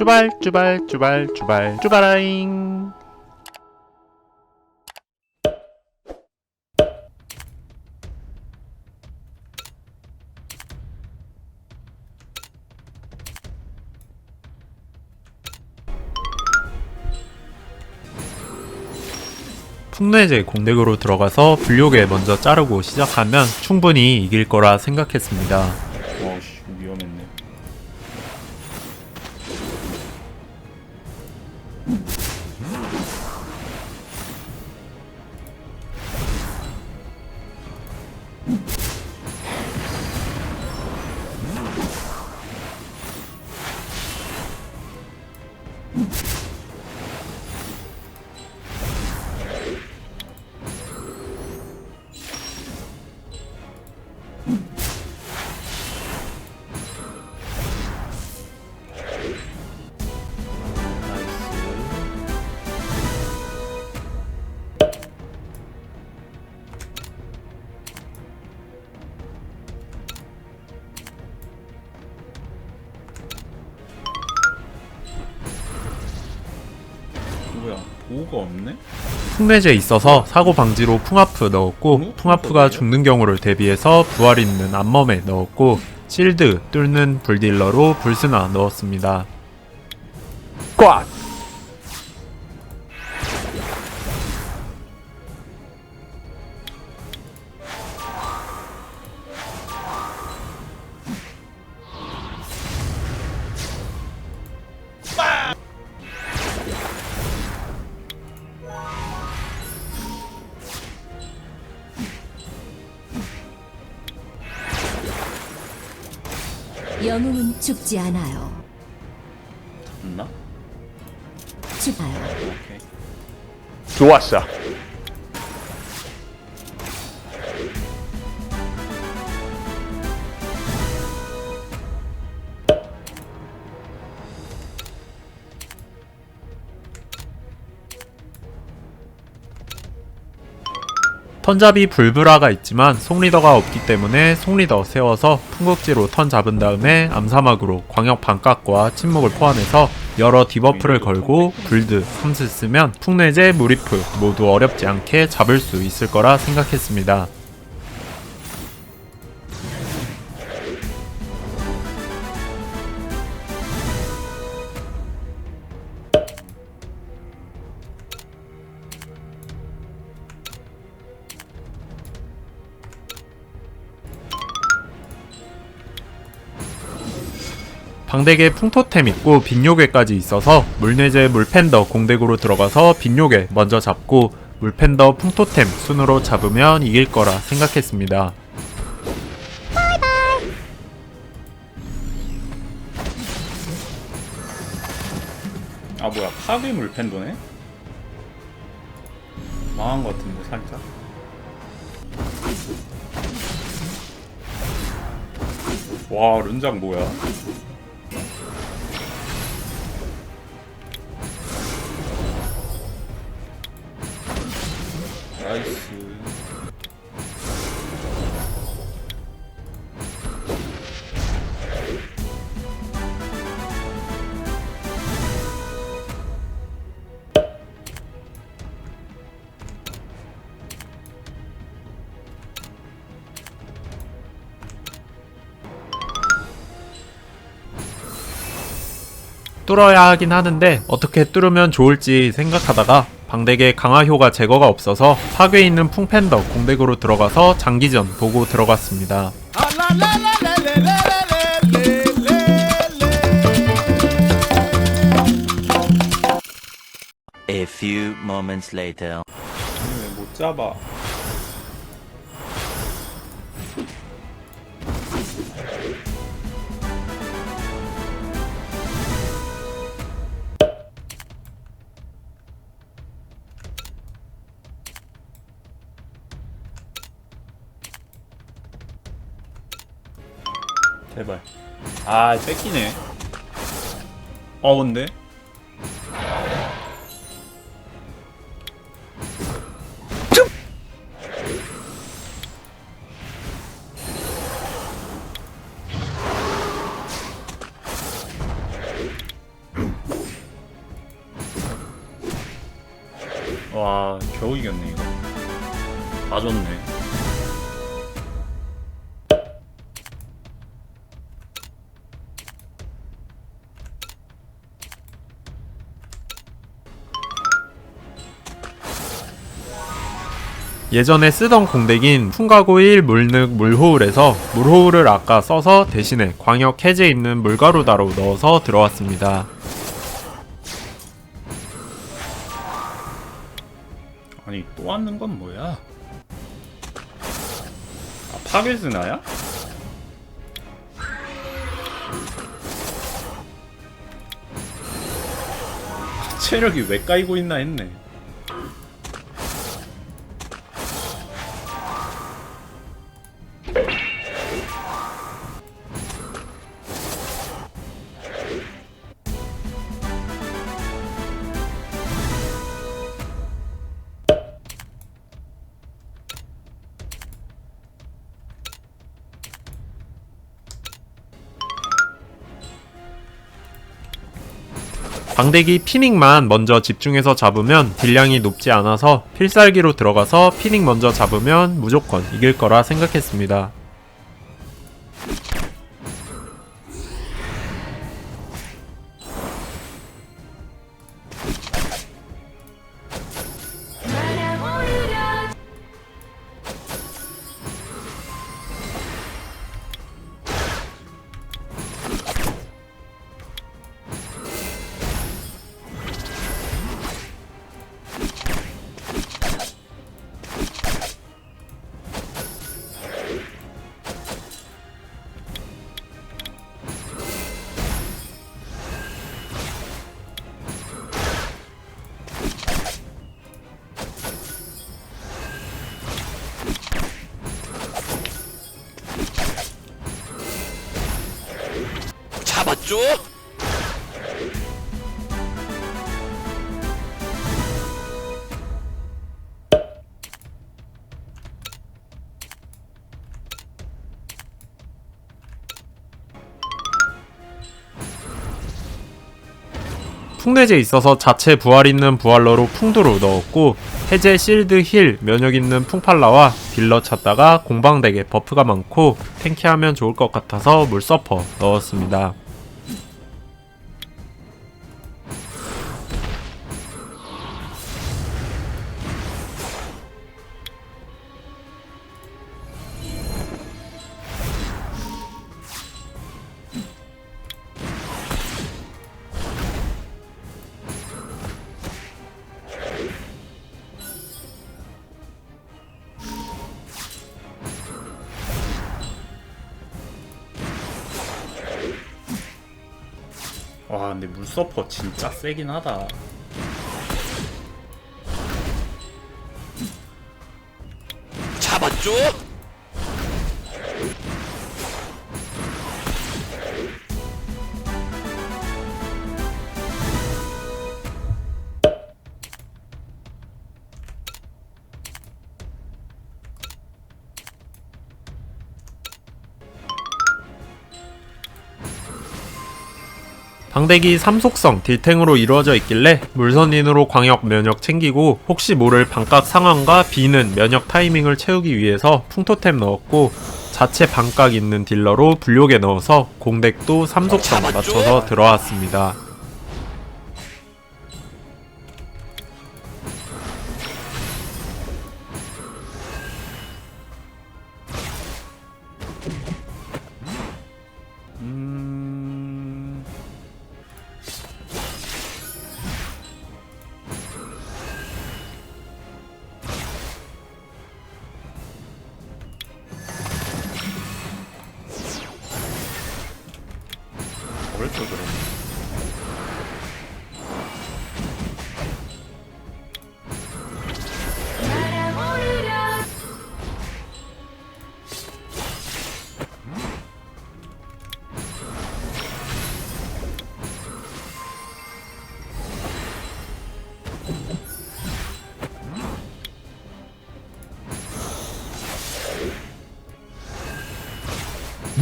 쭈발 쭈발 쭈발 쭈발 쭈바라잉 풍내제 공대구로 들어가서 불욕에 먼저 자르고 시작하면 충분히 이길 거라 생각했습니다. 뭐야 보호가 없네? 풍내제에 있어서 사고 방지로 풍하프 넣었고 음? 풍하프가 죽는 경우를 대비해서 부활 있는 안멈에 넣었고 실드 뚫는 불딜러로 불스나 넣었습니다. 꽉! 영웅은 죽지 않아요. 없나? 죽어요. 오케이. 좋았어. 턴잡이 불브라가 있지만 송리더가 없기 때문에 송리더 세워서 풍국지로 턴 잡은 다음에 암사막으로 광역 반각과 침묵을 포함해서 여러 디버프를 걸고 불드, 삼스 쓰면 풍내제, 무리프 모두 어렵지 않게 잡을 수 있을 거라 생각했습니다. 방대개 풍토템 있고 빈요괴까지 있어서 물내제 물팬더 공대구로 들어가서 빈요괴 먼저 잡고 물팬더 풍토템 순으로 잡으면 이길 거라 생각했습니다. 아 뭐야 파괴 물펜도네? 망한 것 같은데 살짝. 와 룬장 뭐야? 나이스. 뚫어야 하긴 하는데 어떻게 뚫으면 좋을지 생각하다가 방대개 강화효가 제거가 없어서 파괴 있는 풍팬더 공대구로 들어가서 장기전 보고 들어갔습니다. A few moments later. 왜못 잡아? 제발. 아 뺏기네. 아, 어 근데? 와 겨우 이겼네 이거. 맞았네. 예전에 쓰던 공덱인 풍가고일 물늑 물호울에서 물호울을 아까 써서 대신에 광역 해제 있는 물가루다로 넣어서 들어왔습니다. 아니 또 왔는 건 뭐야 아 파괴스나야? 체력이 왜 까이고 있나 했네 방대기 피닉만 먼저 집중해서 잡으면 딜량이 높지 않아서 필살기로 들어가서 피닉 먼저 잡으면 무조건 이길 거라 생각했습니다. 잡았죠? 풍내제 있어서 자체 부활 있는 부활러로 풍두로 넣었고 해제 실드 힐 면역 있는 풍팔라와 딜러 찾다가 공방덱에 버프가 많고 탱키하면 좋을 것 같아서 물서퍼 넣었습니다. 와 근데 물서퍼 진짜 세긴 하다 잡았죠? 방대기 3속성 딜탱으로 이루어져 있길래 물선인으로 광역 면역 챙기고 혹시 모를 반각 상황과 비는 면역 타이밍을 채우기 위해서 풍토템 넣었고 자체 반각 있는 딜러로 불욕에 넣어서 공덱도 3속성 맞춰서 들어왔습니다.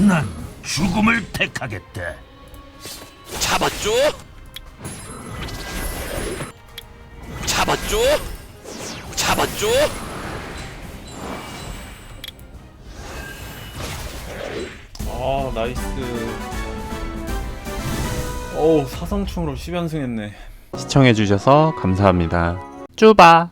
난 죽음을 택하겠다. 잡았죠? 잡았죠? 잡았죠? 아 나이스 어우 사성충으로 10연승 했네 시청해주셔서 감사합니다. 쭈바!